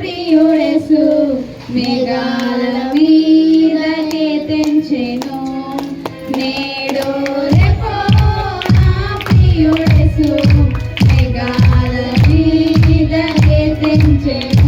ప్రియుడేసు మేఘాల మీదకే తెంచెను. నేడు రేపో నా ప్రియుడేసు మేఘాల మీదకే తెంచెను.